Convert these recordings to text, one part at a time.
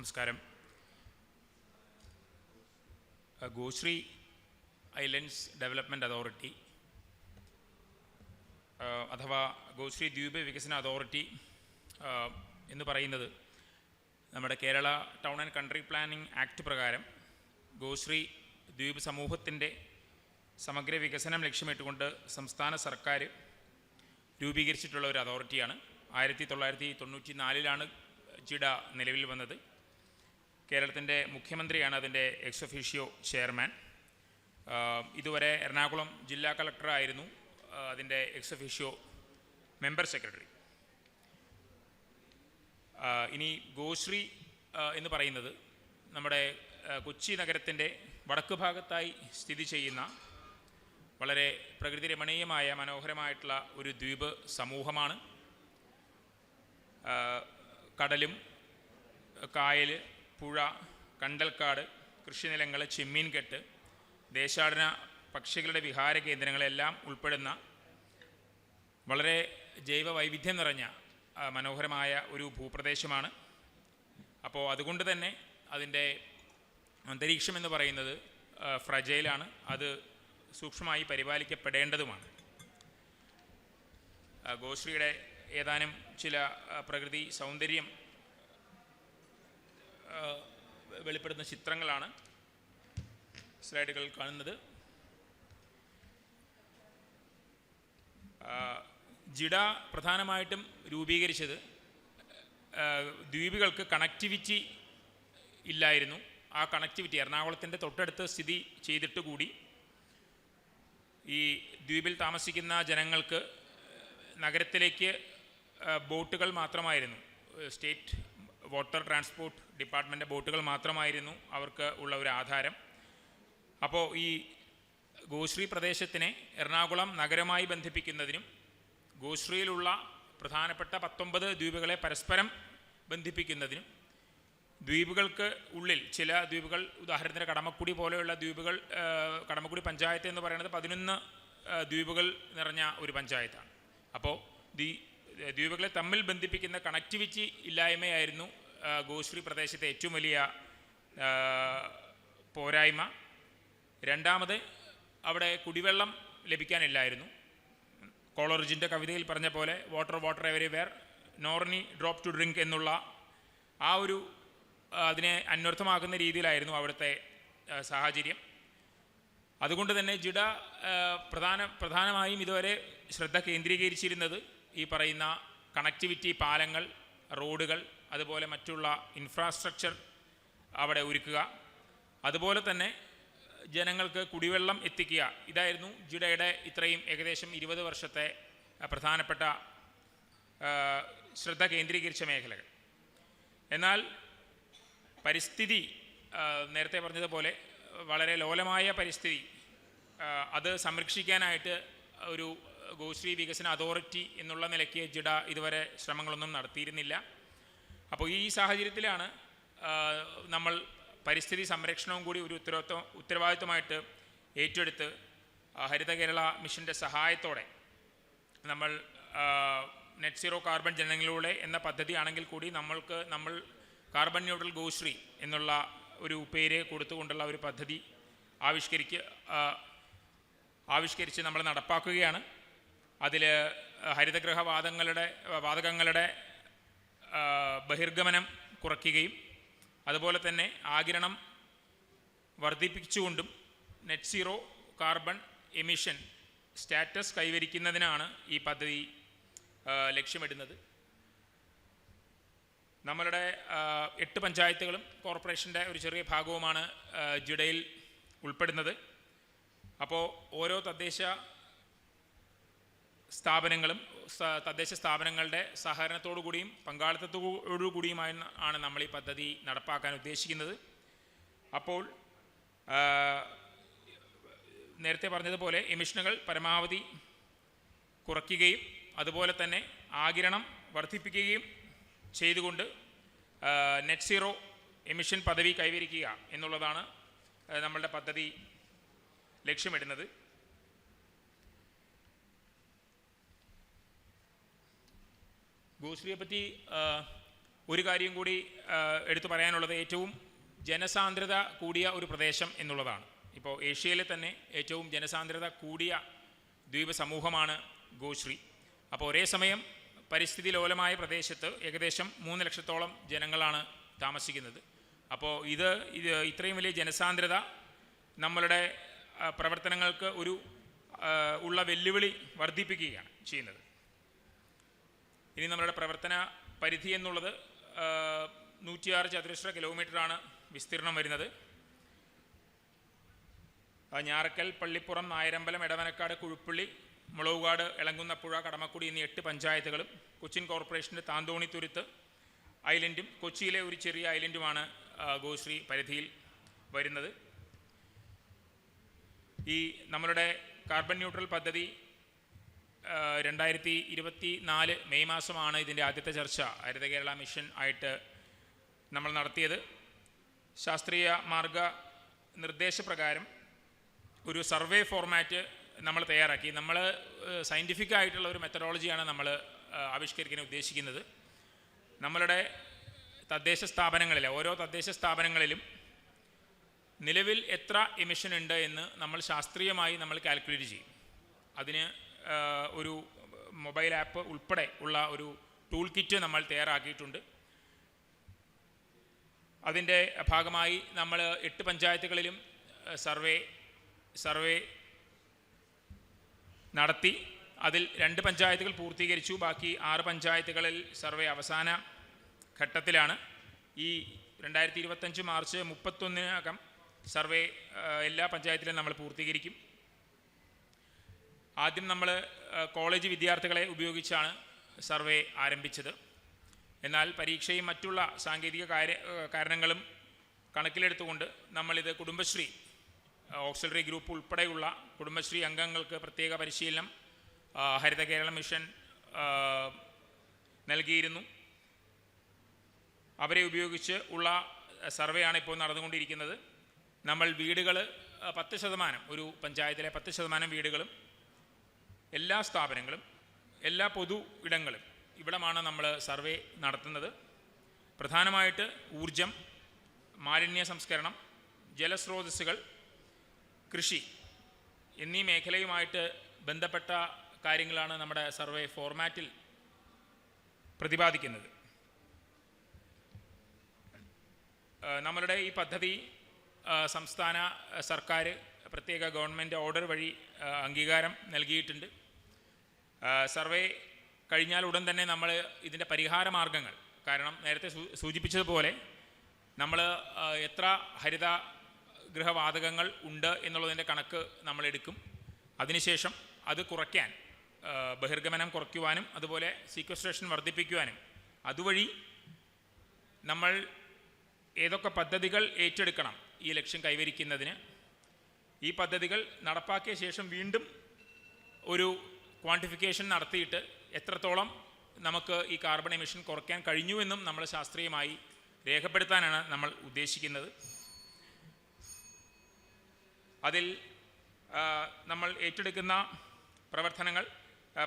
നമസ്കാരം. Goshree islands development authority അഥവാ ഗോശ്രീ ദ്വീപ് വികസന അതോറിറ്റി എന്ന് പറയുന്നത് നമ്മുടെ Kerala town and country planning act പ്രകാരം ഗോശ്രീ ദ്വീപ് സമൂഹത്തിന്റെ സമഗ്ര വികസനം ലക്ഷ്യമിട്ടുകൊണ്ട് സംസ്ഥാന സർക്കാർ രൂപീകരിച്ചിട്ടുള്ള ഒരു അതോറിറ്റിയാണ്. ആയിരത്തി തൊള്ളായിരത്തി തൊണ്ണൂറ്റി നാലിലാണ് ജിഡ നിലവിൽ വന്നത്. കേരളത്തിന്റെ മുഖ്യമന്ത്രിയാണ് അതിന്റെ എക്സ് ഒഫീഷ്യോ ചെയർമാൻ ഇതുവരെ എറണാകുളം ജില്ലാ കളക്ടറായിരുന്നു അതിന്റെ എക്സ് ഒഫീഷ്യോ മെമ്പർ സെക്രട്ടറി ഇനി ഗോശ്രീ എന്ന് പറയുന്നത് നമ്മുടെ കൊച്ചി നഗരത്തിന്റെ വടക്ക് ഭാഗത്തായി സ്ഥിതി ചെയ്യുന്ന വളരെ പ്രകൃതി രമണീയമായ മനോഹരമായിട്ടുള്ള ഒരു ദ്വീപ് സമൂഹമാണ്. കടലും കായൽ പുഴ കണ്ടൽക്കാട് കൃഷിനിലങ്ങൾ ചെമ്മീൻകെട്ട് ദേശാടന പക്ഷികളുടെ വിഹാര കേന്ദ്രങ്ങളെല്ലാം ഉൾപ്പെടുന്ന വളരെ ജൈവ വൈവിധ്യം നിറഞ്ഞ മനോഹരമായ ഒരു ഭൂപ്രദേശമാണ്. അപ്പോൾ അതുകൊണ്ട് തന്നെ അതിന്റെ അന്തരീക്ഷം എന്ന് പറയുന്നത് ഫ്രജയിലാണ് അത് സൂക്ഷ്മമായി പരിപാലിക്കപ്പെടേണ്ടതുമാണ്. ഗോശ്രീയുടെ ഏതാനും ചില പ്രകൃതി സൗന്ദര്യം വെളിപ്പെടുന്ന ചിത്രങ്ങളാണ് സ്ലൈഡുകൾ കാണുന്നത്. ജിഡ പ്രധാനമായിട്ടും രൂപീകരിച്ചത് ദ്വീപുകൾക്ക് കണക്ടിവിറ്റി ഇല്ലായിരുന്നു. ആ കണക്ടിവിറ്റി എറണാകുളത്തിന്റെ തൊട്ടടുത്ത് സ്ഥിതി ചെയ്തിട്ട് കൂടി ഈ ദ്വീപിൽ താമസിക്കുന്ന ജനങ്ങൾക്ക് നഗരത്തിലേക്ക് ബോട്ടുകൾ മാത്രമായിരുന്നു സ്റ്റേറ്റ് വാട്ടർ ട്രാൻസ്പോർട്ട് ഡിപ്പാർട്ട്മെന്റ് ബോട്ടുകൾ മാത്രമായിരുന്നു അവർക്ക് ഉള്ള ഒരു ആധാരം. അപ്പോൾ ഈ ഗോശ്രീ പ്രദേശത്തിനെ എറണാകുളം നഗരമായി ബന്ധിപ്പിക്കുന്നതിനും ഗോശ്രീയിലുള്ള പ്രധാനപ്പെട്ട പത്തൊമ്പത് ദ്വീപുകളെ പരസ്പരം ബന്ധിപ്പിക്കുന്നതിനും ദ്വീപുകൾക്ക് ഉള്ളിൽ ചില ദ്വീപുകൾ ഉദാഹരണത്തിന് കടമക്കുടി പോലെയുള്ള ദ്വീപുകൾ കടമക്കുടി പഞ്ചായത്ത് എന്ന് പറയുന്നത് പതിനൊന്ന് ദ്വീപുകൾ നിറഞ്ഞ ഒരു പഞ്ചായത്താണ്. അപ്പോൾ ദ്വീ ദ്വീപുകളെ തമ്മിൽ ബന്ധിപ്പിക്കുന്ന കണക്ടിവിറ്റി ഇല്ലായ്മയായിരുന്നു ഗോശ്രീ പ്രദേശത്തെ ഏറ്റവും വലിയ പോരായ്മ. രണ്ടാമത് അവിടെ കുടിവെള്ളം ലഭിക്കാനില്ലായിരുന്നു. കോളറിജിന്റെ കവിതയിൽ പറഞ്ഞ പോലെ water water everywhere nor any drop to drink എന്നുള്ള ആ ഒരു അതിനെ അന്വർത്ഥമാക്കുന്ന രീതിയിലായിരുന്നു അവിടുത്തെ സാഹചര്യം. അതുകൊണ്ട് തന്നെ ജിഡ പ്രധാന പ്രധാനമായും ഇതുവരെ ശ്രദ്ധ കേന്ദ്രീകരിച്ചിരുന്നത് ഈ പറയുന്ന കണക്ടിവിറ്റി പാലങ്ങൾ റോഡുകൾ അതുപോലെ മറ്റുള്ള ഇൻഫ്രാസ്ട്രക്ചർ അവിടെ ഒരുക്കുക. അതുപോലെ തന്നെ ജനങ്ങൾക്ക് കുടിവെള്ളം എത്തിക്കുക. ഇതായിരുന്നു ജിഡയുടെ ഇത്രയും ഏകദേശം ഇരുപത് വർഷത്തെ പ്രധാനപ്പെട്ട ശ്രദ്ധ കേന്ദ്രീകരിച്ച മേഖലകൾ. എന്നാൽ പരിസ്ഥിതി നേരത്തെ പറഞ്ഞതുപോലെ വളരെ ലോലമായ പരിസ്ഥിതി അത് സംരക്ഷിക്കാനായിട്ട് ഒരു ഗോശ്രീ വികസന അതോറിറ്റി എന്നുള്ള നിലയ്ക്ക് ജിഡ ഇതുവരെ ശ്രമങ്ങളൊന്നും നടത്തിയിരുന്നില്ല. അപ്പോൾ ഈ സാഹചര്യത്തിലാണ് നമ്മൾ പരിസ്ഥിതി സംരക്ഷണവും കൂടി ഒരു ഉത്തരവാദിത്വം ഉത്തരവാദിത്വമായിട്ട് ഏറ്റെടുത്ത് ഹരിത കേരള മിഷന്റെ സഹായത്തോടെ നമ്മൾ നെറ്റ് സീറോ കാർബൺ ജനങ്ങളിലൂടെ എന്ന പദ്ധതി ആണെങ്കിൽ കൂടി നമ്മൾക്ക് നമ്മൾ കാർബൺ ന്യൂട്രൽ ഗോശ്രീ എന്നുള്ള ഒരു പേര് കൊടുത്തുകൊണ്ടുള്ള ഒരു പദ്ധതി ആവിഷ്കരിക്കുക ആവിഷ്കരിച്ച് നമ്മൾ നടപ്പാക്കുകയാണ്. അതിൽ ഹരിതഗ്രഹവാദങ്ങളുടെ വാതകങ്ങളുടെ ബഹിർഗമനം കുറയ്ക്കുകയും അതുപോലെ തന്നെ ആകിരണം വർദ്ധിപ്പിച്ചുകൊണ്ടും net zero carbon emission status കൈവരിക്കുന്നതിനാണ് ഈ പദ്ധതി ലക്ഷ്യമിടുന്നത്. നമ്മളുടെ എട്ട് പഞ്ചായത്തുകളും കോർപ്പറേഷന്റെ ഒരു ചെറിയ ഭാഗവുമാണ് ജിഡയിൽ ഉൾപ്പെടുന്നത്. അപ്പോൾ ഓരോ തദ്ദേശ സ്ഥാപനങ്ങളും തദ്ദേശ സ്ഥാപനങ്ങളുടെ സഹകരണത്തോടു കൂടിയും പങ്കാളിത്തത്തോടു ആണ് നമ്മൾ ഈ പദ്ധതി നടപ്പാക്കാൻ ഉദ്ദേശിക്കുന്നത്. അപ്പോൾ നേരത്തെ പറഞ്ഞതുപോലെ എമിഷനുകൾ പരമാവധി കുറയ്ക്കുകയും അതുപോലെ തന്നെ ആകിരണം വർദ്ധിപ്പിക്കുകയും ചെയ്തുകൊണ്ട് നെറ്റ് സീറോ എമിഷൻ പദവി കൈവരിക്കുക എന്നുള്ളതാണ് നമ്മളുടെ പദ്ധതി ലക്ഷ്യമിടുന്നത്. ഗോശ്രീയെ പറ്റി ഒരു കാര്യം കൂടി എടുത്തു പറയാനുള്ളത് ഏറ്റവും ജനസാന്ദ്രത കൂടിയ ഒരു പ്രദേശം എന്നുള്ളതാണ്. ഇപ്പോൾ ഏഷ്യയിലെ തന്നെ ഏറ്റവും ജനസാന്ദ്രത കൂടിയ ദ്വീപ സമൂഹമാണ് ഗോശ്രീ. അപ്പോൾ ഒരേ സമയം പരിസ്ഥിതി ലോലമായ പ്രദേശത്ത് ഏകദേശം മൂന്ന് ലക്ഷത്തോളം ജനങ്ങളാണ് താമസിക്കുന്നത്. അപ്പോൾ ഇത് ഇത് ഇത്രയും വലിയ ജനസാന്ദ്രത നമ്മളുടെ പ്രവർത്തനങ്ങൾക്ക് ഒരു ഉള്ള വെല്ലുവിളി വർദ്ധിപ്പിക്കുകയാണ് ചെയ്യുന്നത്. ഇനി നമ്മുടെ പ്രവർത്തന പരിധി എന്നുള്ളത് നൂറ്റിയാറ് ചതുരശ്ര കിലോമീറ്ററാണ് വിസ്തീർണം വരുന്നത്. ഞാറക്കൽ പള്ളിപ്പുറം നായരമ്പലം എടവനക്കാട് കുഴുപ്പള്ളി മുളവുകാട് എളങ്കുന്നപ്പുഴ കടമക്കുടി എന്നീ എട്ട് പഞ്ചായത്തുകളും കൊച്ചിൻ കോർപ്പറേഷന്റെ താന്തോണിത്തുരുത്ത് ഐലൻഡും കൊച്ചിയിലെ ഒരു ചെറിയ ഐലൻഡുമാണ് ഗോശ്രീ പരിധിയിൽ വരുന്നത്. ഈ നമ്മളുടെ കാർബൺ ന്യൂട്രൽ പദ്ധതി രണ്ടായിരത്തി ഇരുപത്തി നാല് മെയ് മാസമാണ് ഇതിന്റെ ആദ്യത്തെ ചർച്ച. ഹരിത കേരള മിഷൻ ആയിട്ട് നമ്മൾ നടത്തിയത്. ശാസ്ത്രീയ മാർഗ നിർദ്ദേശപ്രകാരം ഒരു സർവേ ഫോർമാറ്റ് നമ്മൾ തയ്യാറാക്കി. നമ്മൾ സയന്റിഫിക് ആയിട്ടുള്ള ഒരു മെത്തഡോളജിയാണ് നമ്മൾ ആവിഷ്കരിക്കാൻ ഉദ്ദേശിക്കുന്നത്. നമ്മളുടെ തദ്ദേശ സ്ഥാപനങ്ങളിൽ ഓരോ തദ്ദേശ സ്ഥാപനങ്ങളിലും നിലവിൽ എത്ര എമിഷൻ ഉണ്ട് എന്ന് നമ്മൾ ശാസ്ത്രീയമായി നമ്മൾ കാൽക്കുലേറ്റ് ചെയ്യും. അതിന് ഒരു മൊബൈൽ ആപ്പ് ഉൾപ്പെടെ ഉള്ള ഒരു ടൂൾ കിറ്റ് നമ്മൾ തയ്യാറാക്കിയിട്ടുണ്ട്. അതിന്റെ ഭാഗമായി നമ്മൾ എട്ട് പഞ്ചായത്തുകളിലും സർവേ സർവേ നടത്തി. അതിൽ രണ്ട് പഞ്ചായത്തുകൾ പൂർത്തീകരിച്ചു. ബാക്കി ആറ് പഞ്ചായത്തുകളിൽ സർവേ അവസാന ഘട്ടത്തിലാണ്. ഈ രണ്ടായിരത്തി ഇരുപത്തഞ്ച് മാർച്ച് മുപ്പത്തൊന്നിനകം സർവേ എല്ലാ പഞ്ചായത്തിലും നമ്മൾ പൂർത്തീകരിക്കും. ആദ്യം നമ്മൾ കോളേജ് വിദ്യാർത്ഥികളെ ഉപയോഗിച്ചാണ് സർവേ ആരംഭിച്ചത്. എന്നാൽ പരീക്ഷയും മറ്റുള്ള സാങ്കേതിക കാര്യ കാരണങ്ങളും കണക്കിലെടുത്തുകൊണ്ട് നമ്മളിത് കുടുംബശ്രീ ഓക്സിലറി ഗ്രൂപ്പ് ഉൾപ്പെടെയുള്ള കുടുംബശ്രീ അംഗങ്ങൾക്ക് പ്രത്യേക പരിശീലനം ഹരിത കേരള മിഷൻ നൽകിയിരുന്നു. അവരെ ഉപയോഗിച്ച് ഉള്ള സർവേയാണ് ഇപ്പോൾ നടന്നുകൊണ്ടിരിക്കുന്നത്. നമ്മൾ വീടുകൾ പത്ത് ശതമാനം ഒരു പഞ്ചായത്തിലെ പത്ത് ശതമാനം വീടുകളും എല്ലാ സ്ഥാപനങ്ങളും എല്ലാ പൊതു ഇടങ്ങളും ഇവിടമാണ് നമ്മൾ സർവേ നടത്തുന്നത്. പ്രധാനമായിട്ട് ഊർജം മാലിന്യ സംസ്കരണം ജലസ്രോതസ്സുകൾ കൃഷി എന്നീ മേഖലയുമായിട്ട് ബന്ധപ്പെട്ട കാര്യങ്ങളാണ് നമ്മുടെ സർവേ ഫോർമാറ്റിൽ പ്രതിപാദിക്കുന്നത്. നമ്മളുടെ ഈ പദ്ധതി സംസ്ഥാന സർക്കാർ പ്രത്യേക ഗവൺമെന്റ് ഓർഡർ വഴി അംഗീകാരം നൽകിയിട്ടുണ്ട്. സർവേ കഴിഞ്ഞാൽ ഉടൻ തന്നെ നമ്മൾ ഇതിന്റെ പരിഹാര മാർഗങ്ങൾ. കാരണം നേരത്തെ സൂചിപ്പിച്ചതുപോലെ നമ്മൾ എത്ര ഹരിത ഗൃഹവാതകങ്ങൾ ഉണ്ട് എന്നുള്ളതിന്റെ കണക്ക് നമ്മൾ എടുക്കും അതിനുശേഷം അത് കുറയ്ക്കാൻ ബഹിർഗമനം കുറയ്ക്കുവാനും അതുപോലെ സീക്വസ്ട്രേഷൻ വർദ്ധിപ്പിക്കുവാനും. അതുവഴി നമ്മൾ ഏതൊക്കെ പദ്ധതികൾ ഏറ്റെടുക്കണം ഈ ലക്ഷ്യം കൈവരിക്കുന്നതിന്. ഈ പദ്ധതികൾ നടപ്പാക്കിയ ശേഷം വീണ്ടും ഒരു ക്വാണ്ടിഫിക്കേഷൻ നടത്തിയിട്ട് എത്രത്തോളം നമുക്ക് ഈ കാർബൺ എമിഷൻ കുറയ്ക്കാൻ കഴിഞ്ഞുവെന്നും നമ്മൾ ശാസ്ത്രീയമായി രേഖപ്പെടുത്താനാണ് നമ്മൾ ഉദ്ദേശിക്കുന്നത്. അതിൽ നമ്മൾ ഏറ്റെടുക്കുന്ന പ്രവർത്തനങ്ങൾ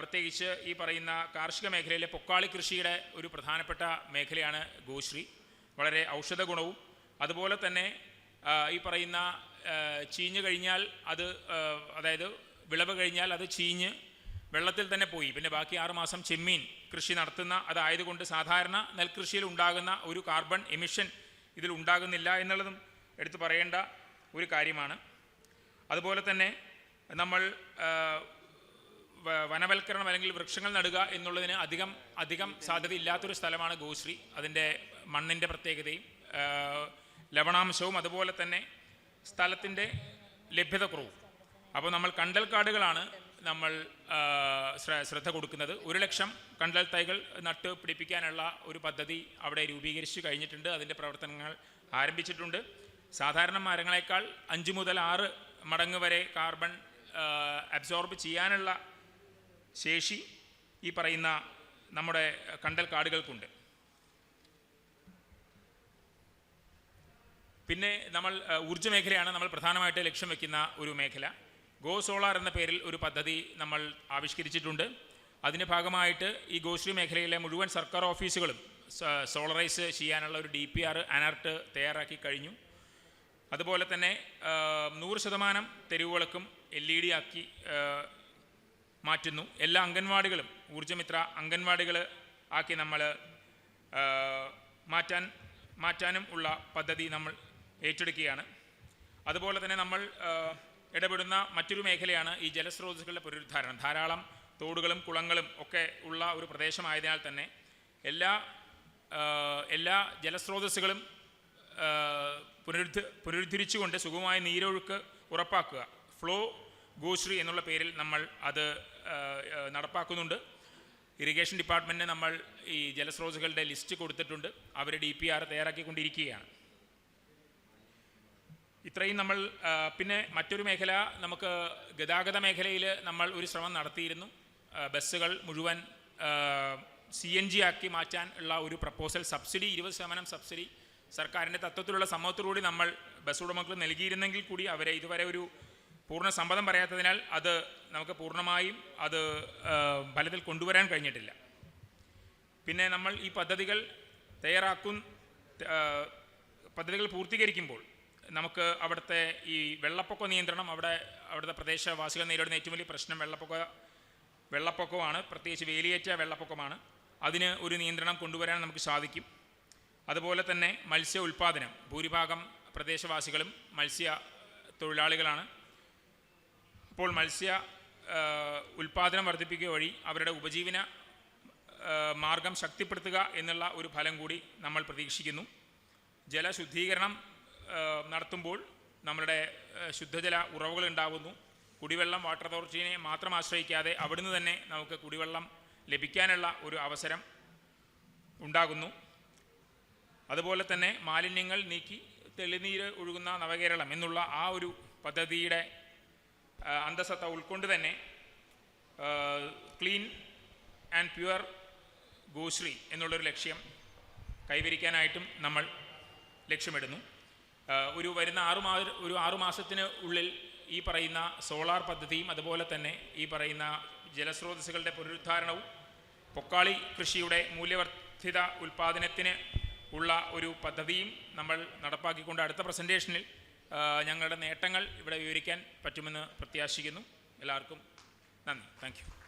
പ്രത്യേകിച്ച് ഈ പറയുന്ന കാർഷിക മേഖലയിലെ പൊക്കാളി കൃഷിയുടെ ഒരു പ്രധാനപ്പെട്ട മേഖലയാണ് ഗോശ്രീ. വളരെ ഔഷധ ഗുണവും അതുപോലെ തന്നെ ഈ പറയുന്ന ചീഞ്ഞ് കഴിഞ്ഞാൽ അത് അതായത് വിളവ് കഴിഞ്ഞാൽ അത് ചീഞ്ഞ് വെള്ളത്തിൽ തന്നെ പോയി. പിന്നെ ബാക്കി ആറ് മാസം ചെമ്മീൻ കൃഷി നടത്തുന്ന അതായതുകൊണ്ട് സാധാരണ നെൽകൃഷിയിൽ ഉണ്ടാകുന്ന ഒരു കാർബൺ എമിഷൻ ഇതിൽ ഉണ്ടാകുന്നില്ല എന്നുള്ളതും എടുത്തു പറയേണ്ട ഒരു കാര്യമാണ്. അതുപോലെ തന്നെ നമ്മൾ വനവൽക്കരണം അല്ലെങ്കിൽ വൃക്ഷങ്ങൾ നടുക എന്നുള്ളതിന് അധികം അധികം സാധ്യത ഇല്ലാത്തൊരു സ്ഥലമാണ് ഗോശ്രീ. അതിന്റെ മണ്ണിന്റെ പ്രത്യേകതയും ലവണാംശവും അതുപോലെ തന്നെ സ്ഥലത്തിന്റെ ലഭ്യതക്കുറവും അപ്പോൾ നമ്മൾ കണ്ടൽ കാടുകളാണ് നമ്മൾ ശ്രദ്ധ കൊടുക്കുന്നത് ഒരു ലക്ഷം കണ്ടൽ തൈകൾ നട്ട് പിടിപ്പിക്കാനുള്ള ഒരു പദ്ധതി അവിടെ രൂപീകരിച്ചു കഴിഞ്ഞിട്ടുണ്ട്. അതിന്റെ പ്രവർത്തനങ്ങൾ ആരംഭിച്ചിട്ടുണ്ട്. സാധാരണ മരങ്ങളെക്കാൾ അഞ്ച് മുതൽ ആറ് മടങ്ങ് വരെ കാർബൺ അബ്സോർബ് ചെയ്യാനുള്ള ശേഷി ഈ പറയുന്ന നമ്മുടെ കണ്ടൽ കാടുകൾക്കുണ്ട്. പിന്നെ നമ്മൾ ഊർജ മേഖലയാണ് നമ്മൾ പ്രധാനമായിട്ട് ലക്ഷ്യം വയ്ക്കുന്ന ഒരു മേഖല. ഗോ സോളാർ എന്ന പേരിൽ ഒരു പദ്ധതി നമ്മൾ ആവിഷ്കരിച്ചിട്ടുണ്ട്. അതിന്റെ ഭാഗമായിട്ട് ഈ ഗോശ്രീ മേഖലയിലെ മുഴുവൻ സർക്കാർ ഓഫീസുകളും സോളറൈസ് ചെയ്യാനുള്ള ഒരു ഡി പി ആർ അനർട്ട് തയ്യാറാക്കി കഴിഞ്ഞു. അതുപോലെ തന്നെ നൂറ് ശതമാനം തെരുവുകൾക്കും എൽ ഇ ഡി ആക്കി മാറ്റുന്നു. എല്ലാ അംഗൻവാടികളും ഊർജമിത്ര അംഗൻവാടികൾ ആക്കി നമ്മൾ മാറ്റാൻ മാറ്റാനും ഉള്ള പദ്ധതി നമ്മൾ ഏറ്റെടുക്കുകയാണ്. അതുപോലെ തന്നെ നമ്മൾ ഇടപെടുന്ന മറ്റൊരു മേഖലയാണ് ഈ ജലസ്രോതസ്സുകളുടെ പുനരുദ്ധാരണം. ധാരാളം തോടുകളും കുളങ്ങളും ഒക്കെ ഉള്ള ഒരു പ്രദേശമായതിനാൽ തന്നെ എല്ലാ എല്ലാ ജലസ്രോതസ്സുകളും പുനരുദ്ധ പുനരുദ്ധരിച്ചുകൊണ്ട് സുഗമമായ നീരൊഴുക്ക് ഉറപ്പാക്കുക. ഫ്ലോ ഗോശ്രീ എന്നുള്ള പേരിൽ നമ്മൾ അത് നടപ്പാക്കുന്നുണ്ട്. ഇറിഗേഷൻ ഡിപ്പാർട്ട്മെന്റിന് നമ്മൾ ഈ ജലസ്രോതസ്സുകളുടെ ലിസ്റ്റ് കൊടുത്തിട്ടുണ്ട്. അവർ ഡി പി ആർ തയ്യാറാക്കിക്കൊണ്ടിരിക്കുകയാണ്. ഇത്രയും നമ്മൾ പിന്നെ മറ്റൊരു മേഖല നമുക്ക് ഗതാഗത മേഖലയിൽ നമ്മൾ ഒരു ശ്രമം നടത്തിയിരുന്നു. ബസ്സുകൾ മുഴുവൻ സി എൻ ജി ആക്കി മാറ്റാൻ ഉള്ള ഒരു പ്രപ്പോസൽ സബ്സിഡി ഇരുപത് ശതമാനം സബ്സിഡി സർക്കാരിന്റെ തത്വത്തിലുള്ള സമ്മതത്തോടുകൂടി നമ്മൾ ബസ് ഉടമകൾ നൽകിയിരുന്നെങ്കിൽ കൂടി അവരെ ഇതുവരെ ഒരു പൂർണ സമ്മതം പറയാത്തതിനാൽ അത് നമുക്ക് പൂർണമായും അത് ഫലത്തിൽ കൊണ്ടുവരാൻ കഴിഞ്ഞിട്ടില്ല. പിന്നെ നമ്മൾ ഈ പദ്ധതികൾ തയ്യാറാക്കും പദ്ധതികൾ പൂർത്തീകരിക്കുമ്പോൾ നമുക്ക് അവിടുത്തെ ഈ വെള്ളപ്പൊക്ക നിയന്ത്രണം അവിടെ അവിടുത്തെ പ്രദേശവാസികൾ നേരിടുന്ന ഏറ്റവും വലിയ പ്രശ്നം വെള്ളപ്പൊക്ക വെള്ളപ്പൊക്കമാണ്. പ്രത്യേകിച്ച് വേലിയേറ്റ വെള്ളപ്പൊക്കമാണ്. അതിന് ഒരു നിയന്ത്രണം കൊണ്ടുവരാൻ നമുക്ക് സാധിക്കും. അതുപോലെ തന്നെ മത്സ്യ ഉൽപ്പാദനം ഭൂരിഭാഗം പ്രദേശവാസികളും മത്സ്യ തൊഴിലാളികളാണ്. അപ്പോൾ മത്സ്യ ഉൽപ്പാദനം വർദ്ധിപ്പിക്കുക വഴി അവരുടെ ഉപജീവന മാർഗം ശക്തിപ്പെടുത്തുക എന്നുള്ള ഒരു ഫലം കൂടി നമ്മൾ പ്രതീക്ഷിക്കുന്നു. ജലശുദ്ധീകരണം നടത്തുമ്പോൾ നമ്മുടെ ശുദ്ധജല ഉറവുകൾ ഉണ്ടാകുന്നു കുടിവെള്ളം വാട്ടർ അതോറിറ്റിനെ മാത്രം ആശ്രയിക്കാതെ അവിടുന്ന് തന്നെ നമുക്ക് കുടിവെള്ളം ലഭിക്കാനുള്ള ഒരു അവസരം ഉണ്ടാകുന്നു. അതുപോലെ തന്നെ മാലിന്യങ്ങൾ നീക്കി തെളിനീര് ഒഴുകുന്ന നവകേരളം എന്നുള്ള ആ ഒരു പദ്ധതിയുടെ അന്തസത്ത ഉൾക്കൊണ്ട് തന്നെ ക്ലീൻ ആൻഡ് പ്യുവർ ഗോശ്രീ എന്നുള്ളൊരു ലക്ഷ്യം കൈവരിക്കാനായിട്ടും നമ്മൾ ലക്ഷ്യമിടുന്നു. ഒരു വരുന്ന ആറു മാ ഒരു ആറു മാസത്തിന് ഉള്ളിൽ ഈ പറയുന്ന സോളാർ പദ്ധതിയും അതുപോലെ തന്നെ ഈ പറയുന്ന ജലസ്രോതസ്സുകളുടെ പുനരുദ്ധാരണവും പൊക്കാളി കൃഷിയുടെ മൂല്യവർദ്ധിത ഉൽപ്പാദനത്തിന് ഉള്ള ഒരു പദ്ധതിയും നമ്മൾ നടപ്പാക്കിക്കൊണ്ട് അടുത്ത പ്രസന്റേഷനിൽ ഞങ്ങളുടെ നേട്ടങ്ങൾ ഇവിടെ വിവരിക്കാൻ പറ്റുമെന്ന് പ്രത്യാശിക്കുന്നു. എല്ലാവർക്കും നന്ദി. താങ്ക്